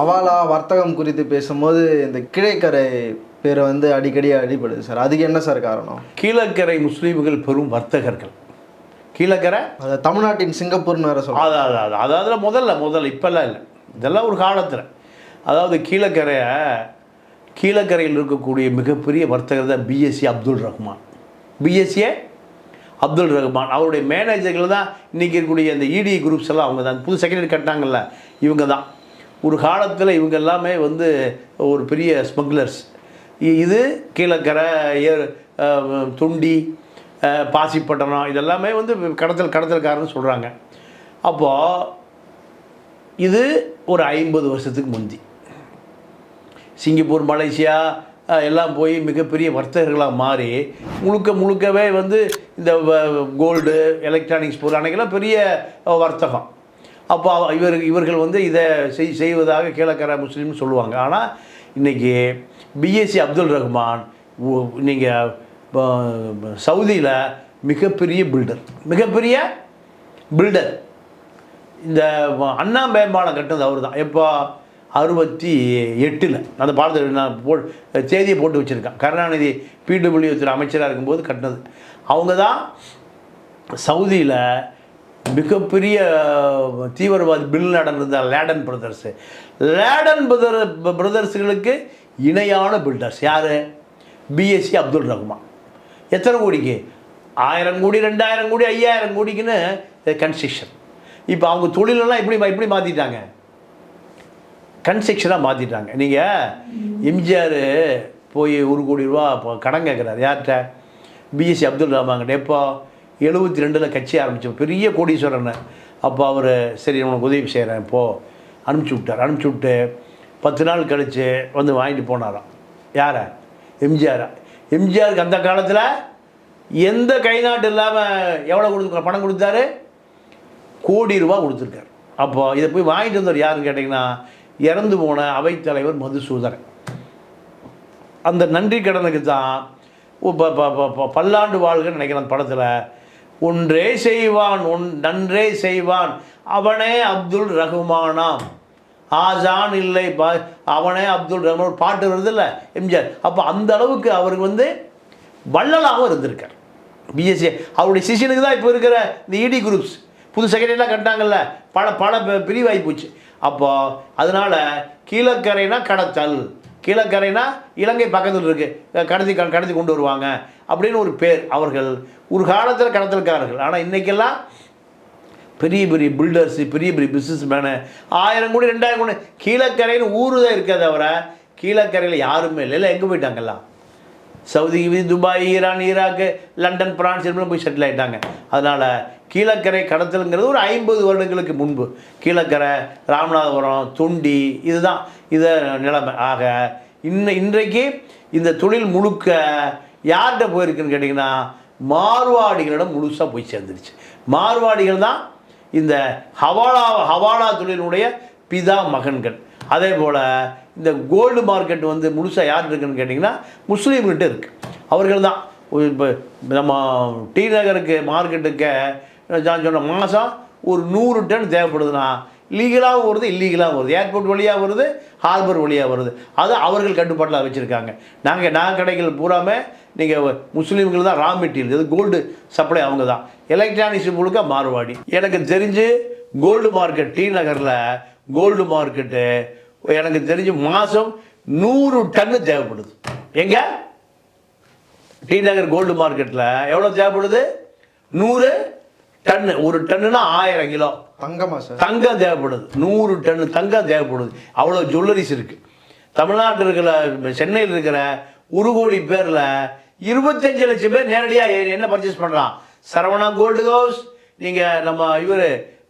அவாலா வர்த்தகம் குறித்து பேசும்போது இந்த கிழைக்கரை பேரை வந்து அடிக்கடி அடிபடுது சார். அதுக்கு என்ன சார் காரணம்? கீழக்கரை முஸ்லீம்கள் பெரும் வர்த்தகர்கள். கீழக்கரை? அது தமிழ்நாட்டின் சிங்கப்பூர்னு வேற சொல்லுவாங்க அதாவது அதாவது அதாவது முதல்ல முதல்ல இப்போல்லாம் இல்லை. இதெல்லாம் ஒரு காலத்தில். அதாவது கீழக்கரையை கீழக்கரையில் இருக்கக்கூடிய மிகப்பெரிய வர்த்தகர் தான் பிஎஸ்சி அப்துல் ரஹ்மான். பிஎஸ்சியே அப்துல் ரஹ்மான். அவருடைய மேனேஜர்கள் தான் இன்றைக்கி இருக்கக்கூடிய அந்த இடி குரூப்ஸ் எல்லாம் அவங்க தான். புது செக்ரட்டரி கட்டினாங்கல்ல இவங்க தான். ஒரு காலத்தில் இவங்க எல்லாமே வந்து ஒரு பெரிய ஸ்மக்லர்ஸ் இது கீழக்கரை ஏர் துண்டி பாசிப்பட்டணம் இதெல்லாமே வந்து கடத்தல் கடத்தல்காரன்னு சொல்கிறாங்க அப்போது இது ஒரு ஐம்பது வருஷத்துக்கு முந்தி. சிங்கப்பூர் மலேசியா எல்லாம் போய் மிகப்பெரிய வர்த்தகர்களாக மாறி முழுக்க முழுக்கவே வந்து இந்த கோல்டு எலக்ட்ரானிக்ஸ் பொருள் அன்றைக்கெல்லாம் பெரிய வர்த்தகம். அப்போ இவர் இவர்கள் வந்து இதை செய் செய்வதாக கீழக்கரை முஸ்லீம்னு சொல்லுவாங்க. ஆனால் இன்றைக்கி பிஎஸ்சி அப்துல் ரஹ்மான் நீங்கள் சவுதியில் மிகப்பெரிய பில்டர் மிகப்பெரிய பில்டர் இந்த அண்ணா மேம்பாலம் கட்டினது அவர் தான் எப்போ அறுபத்தி எட்டில். அந்த பாடத்தில் நான் போ தேதியை போட்டு வச்சுருக்கேன். கருணாநிதி பிடபிள்யூ துறை அமைச்சராக இருக்கும்போது கட்டினது. அவங்க தான் சவுதியில் மிகப்பெரிய தீவிரவாதி பில் லேடன் இருந்தார் லேடன் பிரதர்ஸு. லேடன் பிரதர் பிரதர்ஸுகளுக்கு இணையான பில்டர்ஸ். யார்? பிஎஸ்சி அப்துல் ரஹ்மான் எத்தனை கோடிக்கு? ஆயிரம் கோடி ரெண்டாயிரம் கோடி ஐயாயிரம் கோடிக்குன்னு கன்ஸ்ட்ரக்ஷன் இப்போ அவங்க தொழிலெல்லாம் எப்படி எப்படி மாற்றிட்டாங்க கன்ஸ்ட்ரக்ஷனாக மாற்றிட்டாங்க நீங்கள் எம்ஜிஆர் போய் ஒரு கோடி ரூபா இப்போ கடன் கேட்குறாரு யார்கிட்ட? பிஎஸ்சி அப்துல் ரஹ்மான்கிட்ட எப்போ? எழுபத்தி ரெண்டில் கட்சி ஆரம்பித்தோம். பெரிய கோடீஸ்வரன். அப்போ அவர் சரி உனக்கு உதவி செய்கிறேன் இப்போது அனுப்பிச்சி விட்டார். அனுப்பிச்சி விட்டு பத்து நாள் கழித்து வந்து வாங்கிட்டு போனாராம். யாரை? எம்ஜிஆர். எம்ஜிஆருக்கு அந்த காலத்தில் எந்த கை நாட்டு இல்லாமல் எவ்வளோ கொடுத்து பணம் கொடுத்தாரு? கோடி ரூபா கொடுத்துருக்காரு. அப்போ இதை போய் வாங்கிட்டு வந்தவர் யாருன்னு கேட்டிங்கன்னா இறந்து போன அவைத்தலைவர் மதுசூதரன் அந்த நன்றி கடனுக்கு தான் இப்போ பல்லாண்டு வாழ்கன்னு நினைக்கிறேன் அந்த படத்தில் ஒன்றே செய்வான் ஒன் நன்றே செய்வான். அவனே அப்துல் ரகுமானாம். ஆஜான் இல்லை பா அவனே அப்துல் ரஹ்மான் பாட்டு வருது இல்லை எம்ஜிஆர். அப்போ அந்த அளவுக்கு அவருக்கு வந்து வள்ளலாகவும் இருந்திருக்கார். பிஎஸ்சி அவருடைய சிஷியனுக்கு தான் இப்போ இருக்கிற இந்த இடி குரூப்ஸ் புது செகண்டரிலாம் கட்டாங்கல்ல பல பல பி- பிரிவாகி போச்சு. அப்போ அதனால் கீழக்கரைனா கடத்தல். கீழக்கரைனா இலங்கை பக்கத்தில் இருக்குது கடத்தி க- கடத்தி கொண்டு வருவாங்க. அப்படின்னு ஒரு பேர் அவர்கள். ஒரு காலத்தில் கடத்தல்காரர்கள் ஆனால் இன்றைக்கெல்லாம் பெரிய பெரிய பில்டர்ஸு பெரிய பெரிய பிஸ்னஸ் மேனு ஆயிரம் கோடி ரெண்டாயிரம் கோடி கீழக்கரைன்னு ஊர் தான் இருக்கே தவிர கீழக்கரையில் யாருமே இல்லை. இல்லை எங்கே போயிட்டாங்கல்லாம்? Saudi Dubai Iran Iraq London France எல்லாம் போய் செட்டில் ஆகிட்டாங்க அதனால் கீழக்கரை கடத்தலுங்கிறது ஒரு ஐம்பது வருடங்களுக்கு முன்பு. கீழக்கரை ராமநாதபுரம் தொண்டி இதுதான். இது நிலைமை. ஆக இன்ன இன்றைக்கு இந்த தொழில் முழுக்க யார்கிட்ட போயிருக்குன்னு கேட்டிங்கன்னா மார்வாடிகளிடம் முழுசாக போய் சேர்ந்துருச்சு. மார்வாடிகள் தான் இந்த ஹவாலா ஹவாலா தொழிலுடைய பிதா மகன்கள். அதே போல் இந்த கோல்டு மார்க்கெட் வந்து முழுசாக யார் இருக்குன்னு கேட்டிங்கன்னா முஸ்லீம்கிட்ட இருக்குது அவர்கள் தான். இப்போ நம்ம டி நகருக்கு மார்க்கெட்டுக்கு நான் சொன்ன மாதம் ஒரு நூறு டன் தேவைப்படுதுன்னா லீகலாகவும் வருது இல்லீகலாகவும் வருது. ஏர்போர்ட் வழியாக வருது ஹார்பர் வழியாக வருது. அது அவர்கள் கட்டுப்பாட்டில் வச்சுருக்காங்க. நாங்கள் நான் கடைகள் பூராமே நீங்கள் முஸ்லீம்கள் தான் ரா மெட்டீரியல். இது கோல்டு சப்ளை அவங்க தான். எலக்ட்ரானிக்ஸ் முழுக்க மாறுவாடி எனக்கு தெரிஞ்சு கோல்டு மார்க்கெட் டி நகரில் கோல்டு மார்க்கெட்டு எனக்கு தெரிஞ்சு மாதம் நூறு டன்னு தேவைப்படுது. எங்கே? டி நகர் கோல்டு மார்க்கெட்டில் எவ்வளோ தேவைப்படுது? நூறு டன்னு ஒரு டன்னுனா ஆயிரம் கிலோ. தங்கமா சார்? தங்கம் தேவைப்படுது. நூறு டன்னு தங்கம் தேவைப்படுது. அவ்வளோ ஜுவல்லரிஸ் இருக்குது தமிழ்நாட்டில் இருக்கிற சென்னையில் இருக்கிற ஒரு கோடி பேரில் இருபத்தஞ்சு லட்சம் பேர் நேரடியாக என்ன பர்ச்சேஸ் பண்ணலாம் சரவணா கோல்டு ஹவுஸ் நீங்கள் நம்ம இவர்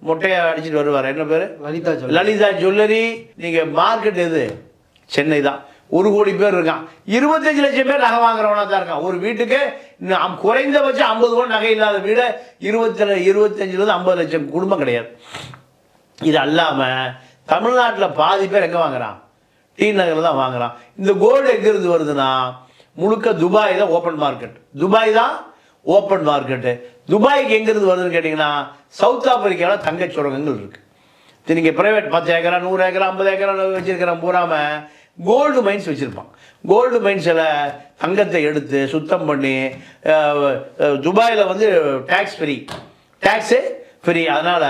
மொட்டையை அடிச்சிட்டு வருவார். என்ன பேர்? லலிதா லலிதா ஜுவல்லரி நீங்கள் மார்க்கெட் எது? சென்னை தான். ஒரு கோடி பேர் இருக்கான். இருபத்தஞ்சு லட்சம் பேர் நகை வாங்குறவனா தான் இருக்கான். ஒரு வீட்டுக்கு குறைந்தபட்சம் ஐம்பது ரூபா நகை இல்லாத வீடு இருபத்தி இருபத்தஞ்சிலிருந்து ஐம்பது லட்சம் குடும்பம் கிடையாது. இது அல்லாமல் தமிழ்நாட்டில் பாதி பேர் எங்கே வாங்குறான்? டி நகரில் தான் வாங்குறான். இந்த கோல்டு எங்கேருந்து வருதுன்னா முழுக்க துபாய் தான் ஓப்பன் மார்க்கெட் துபாய் தான் ஓப்பன் மார்க்கெட்டு துபாய்க்கு எங்கேருந்து வருதுன்னு கேட்டிங்கன்னா சவுத் ஆப்பிரிக்காவில் தங்கச் சுரங்கங்கள் இருக்குது சரி நீங்கள் ப்ரைவேட் பத்து ஏக்கரா நூறு ஏக்கரா ஐம்பது ஏக்கரா வச்சுருக்கிறோம் பூராம கோல்டு மைன்ஸ் வச்சுருப்பான். கோல்டு மைன்ஸில் தங்கத்தை எடுத்து சுத்தம் பண்ணி துபாயில் வந்து டேக்ஸ் ஃப்ரீ டேக்ஸு ஃப்ரீ அதனால்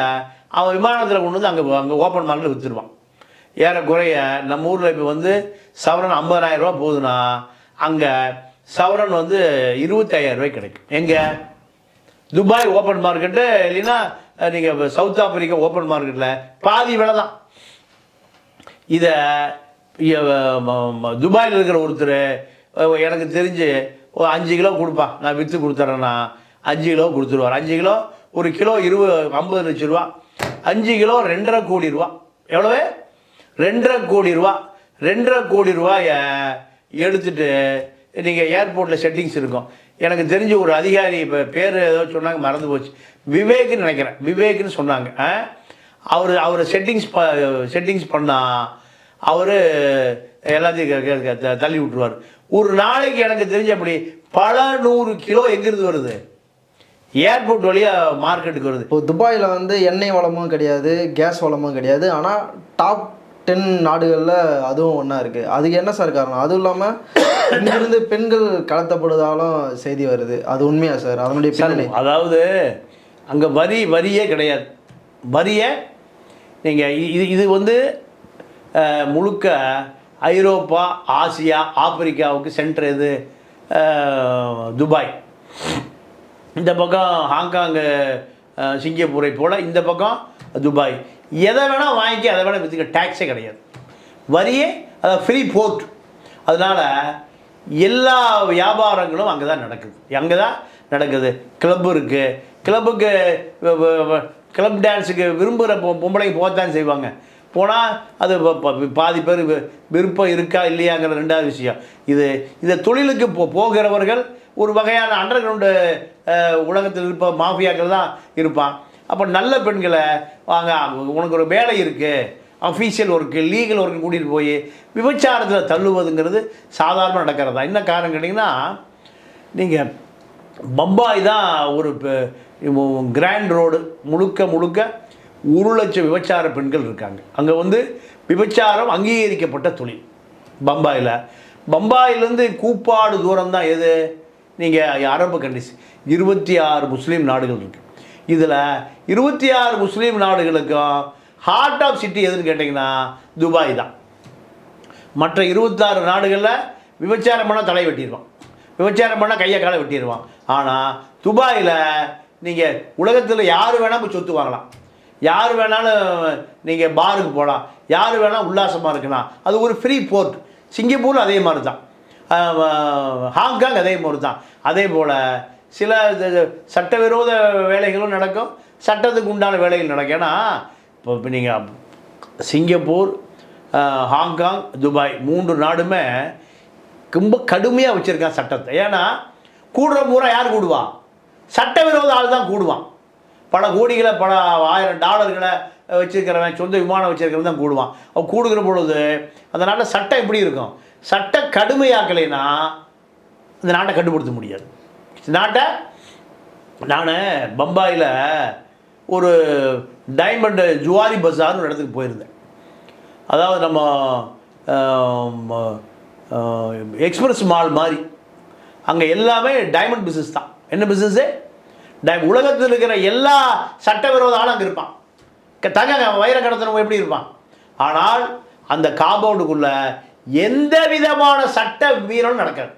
அவன் விமானத்தில் கொண்டு வந்து அங்கே அங்கே ஓப்பன் மார்க்கெட்டில் விற்றுருவான் ஏறக்குறைய நம்ம ஊரில் இப்போ வந்து சவரன் 50000 ரூபாய் போகுதுன்னா அங்கே சவரன் வந்து இருபத்தாயிரரூபாய்க்கு கிடைக்கும். எங்கே? துபாய் ஓப்பன் மார்க்கெட்டு இல்லைன்னா நீங்கள் சவுத் ஆப்பிரிக்கா ஓப்பன் மார்க்கெட்டில் பாதி விலை தான். இதை துபாயில் இருக்கிற ஒருத்தர் எனக்கு தெரிஞ்சு ஒரு அஞ்சு கிலோ கொடுப்பான் நான் விற்று கொடுத்துட்றேன்னா அஞ்சு கிலோ கொடுத்துருவார். அஞ்சு கிலோ ஒரு கிலோ இருபது ஐம்பது லட்ச ரூபா. அஞ்சு கிலோ ரெண்டரை கோடி ரூபா. எவ்வளவு? ரெண்டரை கோடி ரூபா. ரெண்டரை கோடி ரூபாயை எடுத்துட்டு நீங்கள் ஏர்போர்ட்டில் செட்டிங்ஸ் இருக்கும். எனக்கு தெரிஞ்ச ஒரு அதிகாரி இப்போ பேர் ஏதோ சொன்னாங்க மறந்து போச்சு. விவேக்னு நினைக்கிறேன். விவேக்னு சொன்னாங்க. ஆ? அவர் அவர் செட்டிங்ஸ் ப செட்டிங்ஸ் பண்ணால் அவர் எல்லாத்தையும் தள்ளி விட்டுருவார். ஒரு நாளைக்கு எனக்கு தெரிஞ்சபடி பல நூறு கிலோ எங்கிருந்து வருது? ஏர்போர்ட் வழியாக மார்க்கெட்டுக்கு வருது. இப்போ துபாயில் வந்து எண்ணெய் வளமும் கிடையாது கேஸ் வளமும் கிடையாது. ஆனால் டாப் டென் நாடுகளில் அதுவும் ஒன்றா இருக்குது அதுக்கு என்ன சார் காரணம்? அதுவும் இல்லாமல் இங்கிருந்து பெண்கள் கடத்தப்படுவதாலும் செய்தி வருது. அது உண்மையா சார்? அதனுடைய பின்னணி. அதாவது அங்கே வரி வரியே கிடையாது. வரியே நீங்கள் இது இது வந்து முழுக்க ஐரோப்பா ஆசியா ஆப்பிரிக்காவுக்கு சென்டர் இது துபாய். இந்த பக்கம் ஹாங்காங்கு சிங்கப்பூரை போல் இந்த பக்கம் துபாய். எதை வேணால் வாங்கி அதை வேணால் விற்றுக்க டேக்ஸே கிடையாது. வரியே அதாவது ஃப்ரீ போர்ட் அதனால் எல்லா வியாபாரங்களும் அங்கே தான் நடக்குது. அங்கே தான் நடக்குது. கிளப்பு இருக்குது கிளப்புக்கு கிளப் டான்ஸுக்கு விரும்புகிற பொ பொம்பளைங்க போகத்தான் செய்வாங்க. போனால் அது பாதி பேர் வி- விருப்பம் இருக்கா இல்லையாங்கிற ரெண்டாவது விஷயம். இது இந்த தொழிலுக்கு போ போகிறவர்கள் ஒரு வகையான அண்டர் கிரவுண்டு உலகத்தில் இருப்ப மாஃபியாக்கள் தான் இருப்பான் அப்போ நல்ல பெண்களை வாங்க உனக்கு ஒரு வேலை இருக்குது அஃபீஷியல் ஒர்க்கு லீகல் ஒர்க்கு கூட்டிகிட்டு போய் விபச்சாரத்தில் தள்ளுவதுங்கிறது சாதாரண நடக்கிறதா? என்ன காரணம் கேட்டிங்கன்னா நீங்கள் பம்பாய் தான் ஒரு கிராண்ட் ரோடு முழுக்க முழுக்க ஒரு லட்சம் விபச்சார பெண்கள் இருக்காங்க. அங்கே வந்து விபச்சாரம் அங்கீகரிக்கப்பட்ட தொழில். பம்பாயில். பம்பாயிலேருந்து கூப்பாடு தூரம் தான் எது? நீங்கள் அரபு கண்ட்ரிஸ் இருபத்தி ஆறு முஸ்லீம் நாடுகள் இருக்குது இதில் இருபத்தி ஆறு முஸ்லீம் நாடுகளுக்கும் ஹார்ட் ஆஃப் சிட்டி எதுன்னு கேட்டிங்கன்னா துபாய் தான் மற்ற இருபத்தாறு நாடுகளில் விபச்சாரம் பண்ணால் தலை வெட்டிடுவான் விபச்சாரம் பண்ணால் கையை காலை வெட்டிடுவான் ஆனால் துபாயில் நீங்கள் உலகத்தில் யார் வேணால் போய் சொத்து வாங்கலாம். யார் வேணாலும் நீங்கள் பாருக்கு போகலாம் யார் வேணால் உல்லாசமாக இருக்கலாம். அது ஒரு ஃப்ரீ போர்ட் சிங்கப்பூர் அதே மாதிரி தான் ஹாங்காங் அதே மாதிரி தான் அதே போல் சில இது- சட்டவிரோத வேலைகளும் நடக்கும். சட்டத்துக்கு உண்டான வேலைகள் நடக்கும். ஏன்னா இப்போ இப்போ நீங்கள் சிங்கப்பூர் ஹாங்காங் துபாய் மூன்று நாடுமே ரொம்ப கடுமையாக வச்சுருக்கான் சட்டத்தை. ஏன்னா கூடுற பூரா யார் கூடுவா? சட்டவிரோத ஆள் தான் கூடுவான். பல கோடிகளை பல ஆயிரம் டாலர்களை வச்சுருக்கிறவன் சொந்த விமானம் வச்சுருக்கிறவன் தான் கூடுவான். அவன் கூடுகிற பொழுது அந்த நாட்டில் சட்டம் எப்படி இருக்கும்? சட்டம் கடுமையாக்கலைன்னா இந்த நாட்டை கட்டுப்படுத்த முடியாது. நாட்டை நான் பம்பாயில் ஒரு டைமண்டு ஜுவாரி பஸார்னு ஒரு இடத்துக்கு போயிருந்தேன். அதாவது நம்ம எக்ஸ்பிரஸ் மால் மாதிரி. அங்கே எல்லாமே டைமண்ட் பிஸ்னஸ் தான். என்ன பிஸ்னஸ்ஸு உலகத்தில் இருக்கிற எல்லா சட்டவிரோத ஆளும் அங்கே இருப்பான். தங்க வைர கடத்தினவங்க எப்படி இருப்பான்? ஆனால் அந்த காம்பவுண்டுக்குள்ளே எந்த விதமான சட்ட மீறலும் நடக்காது.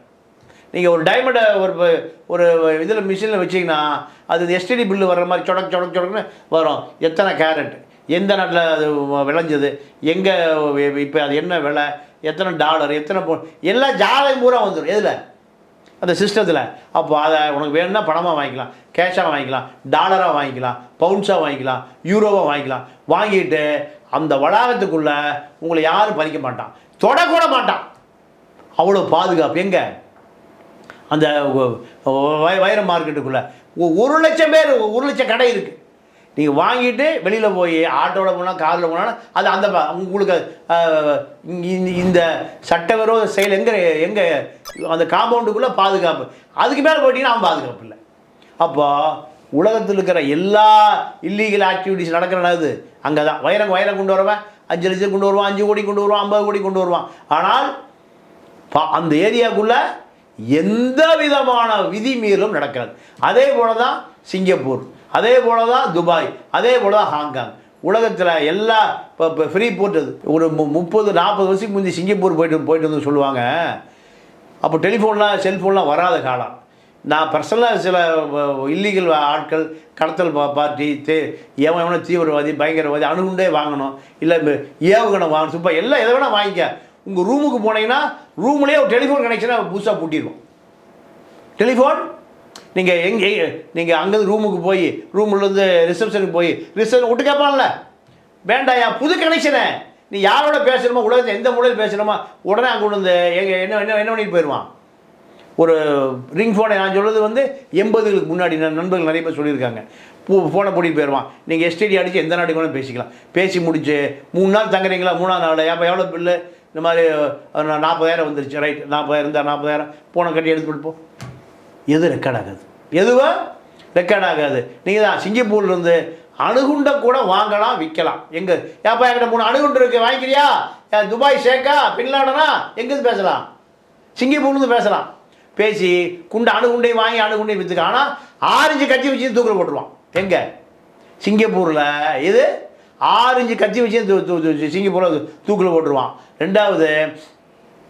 நீங்கள் ஒரு டைமண்டை ஒரு ஒரு இதில் மிஷினில் வச்சிங்கன்னா அது எஸ்டிடி பில்லு வர்ற மாதிரி சொடக் சொடக் சொடக்குன்னு வரும். எத்தனை கேரட் எந்த நாட்டில் அது விளைஞ்சது? எங்கே இப்போ அது என்ன விலை? எத்தனை டாலர் எத்தனை பொ எல்லாம் ஜாதகம் பூரா வந்துடும் எதில்? அந்த சிஸ்டத்தில் அப்போ அதை உனக்கு வேணும்னா பணமாக வாங்கிக்கலாம் கேஷாக வாங்கிக்கலாம் டாலராக வாங்கிக்கலாம் பவுன்ஸாக வாங்கிக்கலாம் யூரோவாக வாங்கிக்கலாம். வாங்கிட்டு அந்த வளாகத்துக்குள்ளே உங்களை யாரும் பறிக்க மாட்டான். தொடக்கூட மாட்டான். அவ்வளோ பாதுகாப்பு. எங்கே? அந்த வைர மார்க்கெட்டுக்குள்ளே. ஒரு லட்சம் பேர் ஒரு லட்சம் கடை இருக்குது நீங்கள் வாங்கிட்டு வெளியில் போய் ஆட்டோவில் போனால் காரில் போனாலும் அது அந்த உங்களுக்கு இந்த- இந்த சட்டவிரோத செயல் எங்கே எங்கே அந்த காம்பவுண்டுக்குள்ளே பாதுகாப்பு. அதுக்கு மேலே போயிட்டீங்கன்னா அவன் பாதுகாப்பு இல்லை. அப்போ உலகத்தில் இருக்கிற எல்லா இல்லீகல் ஆக்டிவிட்டிஸ் நடக்கிறது அங்கே தான் வைரம் வைரம் கொண்டு வரவன். அஞ்சு லட்சம் கொண்டு வருவான் அஞ்சு கோடி கொண்டு வருவான் ஐம்பது கோடி கொண்டு வருவான். ஆனால் பா- அந்த ஏரியாவுக்குள்ளே எந்த விதமான விதிமீறலும் நடக்கிறது அதே போல தான் சிங்கப்பூர். அதே போல தான் துபாய் அதே போல தான் ஹாங்காங். உலகத்தில் எல்லா இப்போ இப்போ ஃப்ரீ போட்டது ஒரு மு- முப்பது நாற்பது வருஷத்துக்கு முந்தி சிங்கப்பூர் போயிட்டு போயிட்டு வந்து சொல்லுவாங்க. அப்போ டெலிஃபோன்லாம் செல்ஃபோன்லாம் வராத காலம். நான் பர்சனலாக சில இல்லீகல் ஆட்கள் கடத்தல் பார்ட்டி தே எவன் எவனோ தீவிரவாதி பயங்கரவாதி அணுகுண்டே வாங்கணும். இல்லை ஏவுகணை வாங்கணும். சுப்பா எல்லாம் எதை வேணால் வாங்கிக்க. உங்கள் ரூமுக்கு போனீங்கன்னா ரூம்லேயே ஒரு டெலிஃபோன் கனெக்ஷனை புதுசாக பூட்டிடுவோம் டெலிஃபோன் நீங்கள் எங்கே நீங்கள் அங்கேருந்து ரூமுக்கு போய் ரூம்லேருந்து ரிசப்ஷனுக்கு போய் ரிசப்ஷன் விட்டு கேட்பான்ல வேண்டாயா புது கனெக்ஷனு நீ யாரோட பேசணுமோ உலகத்தில் எந்த மொழியில் பேசணுமோ உடனே அங்கே கொண்டு வந்து எங்கே என்ன என்ன என்ன பண்ணிட்டு போயிடுவான் ஒரு ரிங் ஃபோனை நான் சொல்கிறது வந்து எண்பதுகளுக்கு முன்னாடி நண்பர்கள் நிறைய பேர் சொல்லியிருக்காங்க. பூ ஃபோனை போட்டிட்டு போயிடுவான் நீங்கள் எஸ்டிடி அடித்து எந்த நாட்டுக்கு வேணாலும் பேசிக்கலாம். பேசி முடிச்சு மூணு நாள் தங்குறீங்களா? மூணாவது நாள் ஏப்போ எவ்வளோ பில்லு இந்த மாதிரி நான் நாற்பதாயிரம் வந்துருச்சு. ரைட் நாற்பதாயிரம் இருந்தால் நாற்பதாயிரம் போனை கட்டி எடுத்து போ. எது ரெக்கார்ட் ஆகாது. எதுவும் ரெக்கார்ட் ஆகாது. நீங்கள் தான் சிங்கப்பூர்லேருந்து அணுகுண்டை கூட வாங்கலாம் விற்கலாம். எங்கே? ஏப்பா என்கிட்ட மூணு அணுகுண்டு இருக்கு. வாங்கிக்கிறியா? Dubai Sheikha? பின்லாடனா எங்கேருந்து பேசலாம்? சிங்கப்பூர்லேருந்து பேசலாம். பேசி குண்டு அணுகுண்டையும் வாங்கி அணுகுண்டையும் விற்றுக்கலாம் ஆனால் ஆரஞ்சு கத்தி வச்சு தூக்கில் போட்டுருவான். எங்கே? சிங்கப்பூரில். இது ஆரஞ்சு கத்தி வச்சு தூ- தூ- சிங்கப்பூரில் தூக்கில் போட்டுருவான். ரெண்டாவது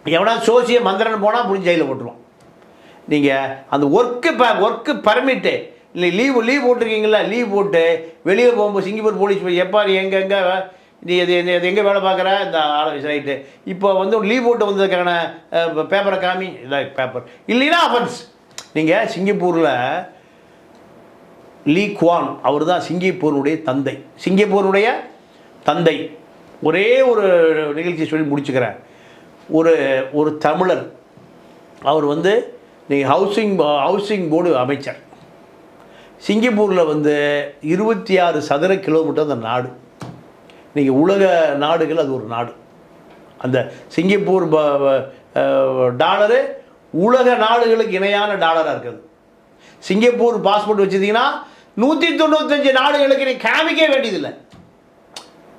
எவனா சோசிய மந்திரன் போனால் புரிஞ்சு ஜெயிலில் போட்டுருவான். நீங்கள் அந்த ஒர்க்கு ப ஒர்க்கு பர்மிட்டு இல்லை லீவு லீவ் போட்டிருக்கீங்களா லீவ் போட்டு வெளியே போகும்போது சிங்கப்பூர் போலீஸ் போய் எப்பா நீ எங்கே எங்கே? நீ இது இது- எங்கே வேலை பார்க்குற? இந்த ரைட்டு இப்போ வந்து லீவ் போட்டு வந்ததுக்கான பேப்பரை காமி இல்லை பேப்பர் இல்லைன்னா அஃபன்ஸ் நீங்கள் சிங்கப்பூரில் லீ குவான் அவர் தான் சிங்கப்பூருடைய தந்தை. சிங்கப்பூருடைய தந்தை. ஒரே ஒரு நிகழ்ச்சி சொல்லி முடிச்சுக்கிறேன். ஒரு ஒரு தமிழர். அவர் வந்து நீங்கள் ஹவுசிங் ஹவுசிங் போர்டு அமைச்சர். சிங்கப்பூரில் வந்து இருபத்தி ஆறு சதுர கிலோமீட்டர் அந்த நாடு. நீங்கள் உலக நாடுகள் அது ஒரு நாடு. அந்த சிங்கப்பூர் டாலரு உலக நாடுகளுக்கு இணையான டாலராக இருக்குது. சிங்கப்பூர் பாஸ்போர்ட் வச்சுருந்தீங்கன்னா நூற்றி தொண்ணூத்தஞ்சு நாடுகளுக்கு நீ காமிக்க வேண்டியதில்லை.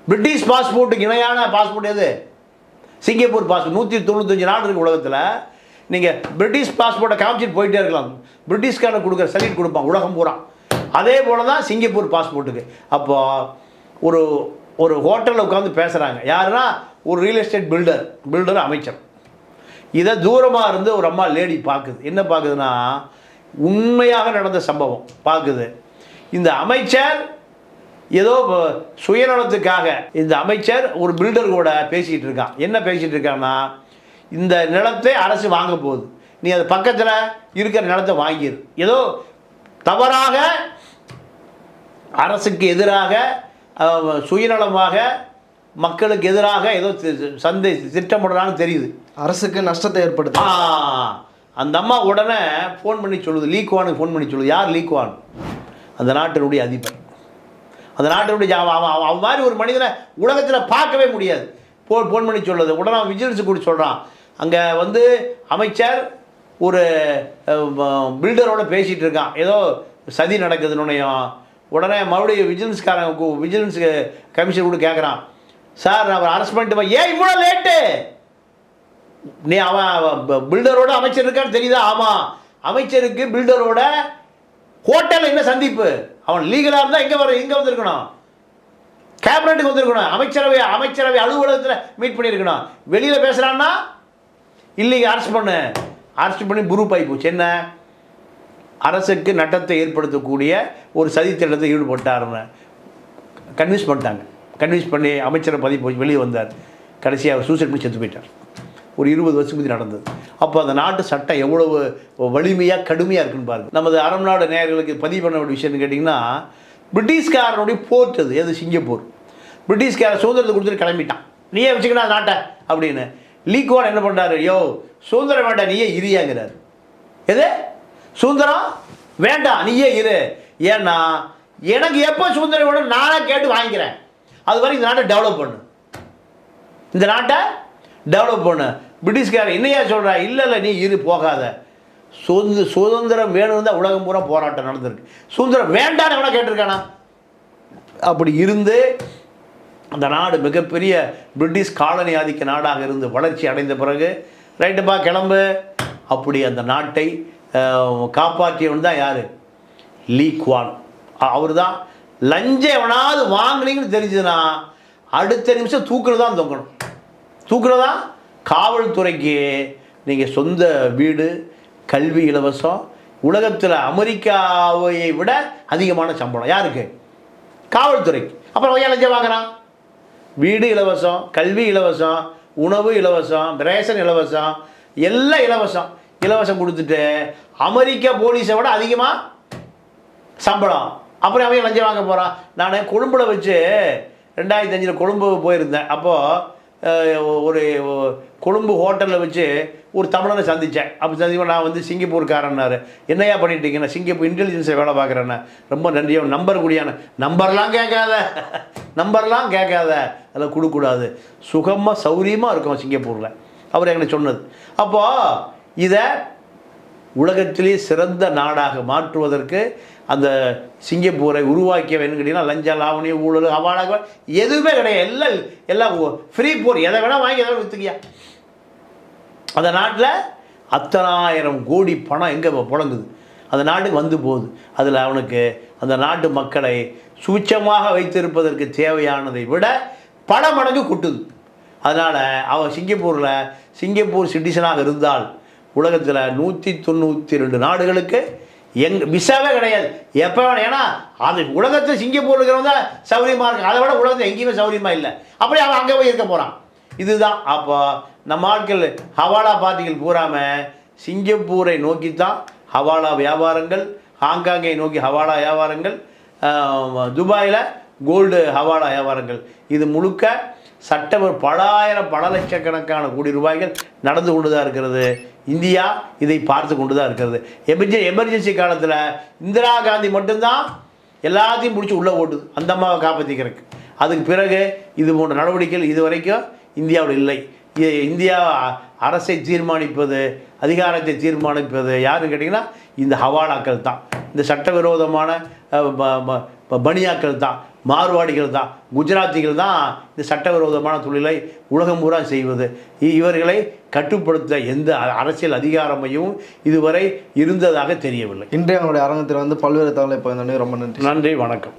பிரிட்டிஷ் பாஸ்போர்ட்டுக்கு இணையான பாஸ்போர்ட் எது? சிங்கப்பூர் பாஸ்போர்ட் நூற்றி தொண்ணூத்தஞ்சு நாடு இருக்குது உலகத்தில். நீங்கள் பிரிட்டிஷ் பாஸ்போர்ட்டை காமிச்சிட்டு போயிட்டே இருக்கலாம். பிரிட்டிஷ்காரன் கொடுக்குற சர்டிஃபிகேட் கொடுப்பான். உலகம் பூரா. அதே போல் தான் சிங்கப்பூர் பாஸ்போர்ட்டுக்கு அப்போ ஒரு ஒரு ஹோட்டலில் உட்காந்து பேசுகிறாங்க யாருன்னா ஒரு ரியல் எஸ்டேட் பில்டர் பில்டர் அமைச்சர். இதை தூரமாக இருந்து ஒரு அம்மா லேடி பார்க்குது. என்ன பார்க்குதுன்னா உண்மையாக நடந்த சம்பவம் பார்க்குது. இந்த அமைச்சர் ஏதோ சுயநலத்துக்காக இந்த அமைச்சர் ஒரு பில்டர் கூட பேசிகிட்டு இருக்கான். என்ன பேசிகிட்டு இருக்கான்னா இந்த நிலத்தை அரசு வாங்க போகுது. நீ அது பக்கத்தில் இருக்கிற நிலத்தை வாங்கிடு ஏதோ தவறாக அரசுக்கு எதிராக சுயநலமாக மக்களுக்கு எதிராக ஏதோ சந்தை திட்டமிடுறான்னு தெரியுது. அரசுக்கு நஷ்டத்தை ஏற்படுத்து அந்த அம்மா உடனே ஃபோன் பண்ணி சொல்லுது. லீக்வானுக்கு ஃபோன் பண்ணி சொல்லுது. யார் லீக்வான் அந்த நாட்டினுடைய அதிபர். அந்த நாட்டினுடைய அவன் மாதிரி ஒரு மனிதனை உலகத்தில் பார்க்கவே முடியாது. ஃபோன் ஃபோன் பண்ணி சொல்லுது. உடனே அவன் விஜிலன்ஸ் கூட சொல்கிறான் அங்கே வந்து அமைச்சர் ஒரு பில்டரோட பேசிகிட்டு இருக்கான். ஏதோ சதி நடக்குதுன்னுனையும் உடனே மறுபடியும் விஜிலன்ஸ்காரன் விஜிலன்ஸ் கமிஷன் கூட கேட்குறான் சார் நான் அரெஸ்ட் பண்ணிட்டு ஏன் இவ்வளோ லேட்டு நீ அவன் பில்டரோட அமைச்சர் இருக்கான்னு தெரியுதா? ஆமாம் அமைச்சருக்கு பில்டரோட ஹோட்டலில் என்ன சந்திப்பு? அவன் லீகலாக இருந்தால் எங்கே வர எங்கே வந்திருக்கணும். கேபினட்டுக்கு வந்திருக்கணும். அமைச்சரவை அமைச்சரவை அலுவலகத்தில் மீட் பண்ணியிருக்கணும் வெளியில் பேசுகிறான்னா இல்லைங்க அரெஸ்ட் பண்ணு. அரெஸ்ட் பண்ணி குரூப் ஆகி போச்சு. என்ன? அரசுக்கு நட்டத்தை ஏற்படுத்தக்கூடிய ஒரு சதி திட்டத்தை ஈடுபட்டாருன்னு கன்வின்ஸ் பண்ணிட்டாங்க. கன்வின்ஸ் பண்ணி அமைச்சரை பதவி போய் வெளியே வந்தார். கடைசியாக சூசைட் பண்ணி செத்து போயிட்டார். ஒரு இருபது வருஷம் முந்தி நடந்தது. அப்போ அந்த நாட்டு சட்டம் எவ்வளவு வலிமையாக கடுமையாக இருக்குன்னு பாருங்கள் நமது அறம் நாடு நேயர்களுக்கு பதிவு பண்ண வேண்டிய விஷயம்னு கேட்டிங்கன்னா பிரிட்டிஷ்காரனுடைய போர்ட் அது எது? சிங்கப்பூர். பிரிட்டிஷ்காரன் சுதந்திரத்தை கொடுத்துட்டு கிளம்பிட்டான். நீயே வச்சுக்கணும் நாட்டை அப்படின்னு. லீக்வான் என்ன பண்ணுறாரு யோ சுதந்திரம் வேண்டாம் நீயே இரியாங்கிறார். எது? சுதந்திரம்? வேண்டாம் நீயே இரு. ஏன்னா எனக்கு எப்போ சுதந்திரம் வேணும் நானே கேட்டு வாங்கிக்கிறேன். அது வரைக்கும் இந்த நாட்டை டெவலப் பண்ணு. இந்த நாட்டை டெவலப் பண்ணு. பிரிட்டிஷ்காரன் என்னையா சொல்கிறா இல்லை இல்லை நீ இரு போகாத. சுதந்திர சுதந்திரம் வேணும்னு தான் உலகம் பூரா போராட்டம் நடந்திருக்கு. சுதந்திரம் வேண்டான்னு எவனா கேட்டிருக்கானா? அப்படி இருந்து அந்த நாடு மிகப்பெரிய பிரிட்டிஷ் காலனி ஆதிக்க நாடாக இருந்து வளர்ச்சி அடைந்த பிறகு ரைட்டுப்பா கிளம்பு. அப்படி அந்த நாட்டை காப்பாற்றியவன் தான் யார்? Lee Kuan. அவர் தான் லஞ்சம் எவனாவது வாங்கினீங்கன்னு தெரிஞ்சதுன்னா அடுத்த நிமிஷம் தூக்கில் தான் தொங்கணும். தூக்குறதா காவல்துறைக்கு நீங்கள் சொந்த வீடு கல்வி இலவசம் உலகத்தில் அமெரிக்காவை விட அதிகமான சம்பளம். யாருக்கு? காவல்துறைக்கு. அப்புறம் ஏன் லஞ்சம் வாங்குறான்? வீடு இலவசம் கல்வி இலவசம் உணவு இலவசம் ரேஷன் இலவசம் எல்லாம் இலவசம். இலவசம் கொடுத்துட்டு அமெரிக்க போலீஸை விட அதிகமாக சம்பளம். அப்புறம் அவன் லஞ்சம் வாங்க போகிறான் நான் கொழும்பில் வச்சு ரெண்டாயிரத்தி அஞ்சில் கொழும்பு போயிருந்தேன். அப்போது ஒரு கொழும்பு ஹோட்டலில் வச்சு ஒரு தமிழனை சந்தித்தேன் அப்போ சந்திப்போம் நான் வந்து சிங்கப்பூர்காரன்னாரு. என்னையா பண்ணிட்டு நான் சிங்கப்பூர் இன்டெலிஜென்ஸை வேலை பார்க்குறேன்னு. ரொம்ப நன்றியாக நம்பர் கூடியான. நம்பர்லாம் கேட்காத. நம்பர்லாம் கேட்காத. அதெல்லாம் கொடுக்கக்கூடாது. சுகமாக சௌரியமாக இருக்கும் சிங்கப்பூரில். அவர் எங்களுக்கு சொன்னது. அப்போது இதை உலகத்திலே சிறந்த நாடாக மாற்றுவதற்கு அந்த சிங்கப்பூரை உருவாக்கியவன்னு கேட்டீங்கன்னா லஞ்ச லாவணி ஊழல் அவாளாக எதுவுமே கிடையாது. எல்லாம் எல்லாம் ஃப்ரீ போர். எதை வேணால் வாங்கி எதை விற்றுக்கியா அந்த நாட்டில் அத்தனாயிரம் கோடி பணம் எங்கே இப்போ புழங்குது? அந்த நாட்டுக்கு வந்து போகுது. அதில் அவனுக்கு அந்த நாட்டு மக்களை சூட்சமாக வைத்திருப்பதற்கு தேவையானதை விட பல மடங்கு கொட்டுது. அதனால் அவன் சிங்கப்பூரில் சிங்கப்பூர் சிட்டிசனாக இருந்தால் உலகத்தில் நூற்றி தொண்ணூற்றி ரெண்டு நாடுகளுக்கு எங் விசாவே கிடையாது. எப்போ வேணும் ஏன்னா அது உலகத்தில் சிங்கப்பூர் இருக்கிறவங்க தான் சௌரியமாக இருக்கு அதை விட உலகத்தில் எங்கேயுமே சௌரியமாக இல்லை. அப்படி அவன் அங்கே போய் இருக்க போகிறான் இதுதான் அப்போ நம்ம ஆட்கள் ஹவாலா பார்ட்டிகள் பூராமல் சிங்கப்பூரை நோக்கி தான் ஹவாலா வியாபாரங்கள் ஹாங்காங்கை நோக்கி ஹவாலா வியாபாரங்கள் துபாயில் கோல்டு ஹவாலா வியாபாரங்கள். இது முழுக்க சட்ட பலாயிரம் பல லட்சக்கணக்கான கோடி ரூபாய்கள் நடந்து கொண்டு தான் இருக்கிறது. இந்தியா இதை பார்த்து கொண்டு தான் இருக்கிறது. எமர்ஜெ எமர்ஜென்சி காலத்தில் இந்திரா காந்தி மட்டும்தான் எல்லாத்தையும் பிடிச்சி உள்ளே ஓட்டுது. அந்த அம்மாவை காப்பாற்றிக்கிறதுக்கு அதுக்கு பிறகு இது போன்ற நடவடிக்கைகள் இது வரைக்கும் இந்தியாவில் இல்லை. இந்தியா அரசை தீர்மானிப்பது அதிகாரத்தை தீர்மானிப்பது யாருன்னு கேட்டிங்கன்னா இந்த ஹவாலாக்கள் தான். இந்த சட்டவிரோதமான பனியாக்கள் தான். மார்வாடிகள் தான் குஜராத்திகள் தான் இந்த சட்டவிரோதமான தொழிலை உலகம் பூரா செய்வது. இவர்களை கட்டுப்படுத்த எந்த அரசியல் அதிகாரமையும் இதுவரை இருந்ததாக தெரியவில்லை. இன்றைய நம்மளுடைய அரங்கத்தில் வந்து பல்வேறு தகவலை பகிர்ந்தோடனே ரொம்ப நன்றி. நன்றி வணக்கம்.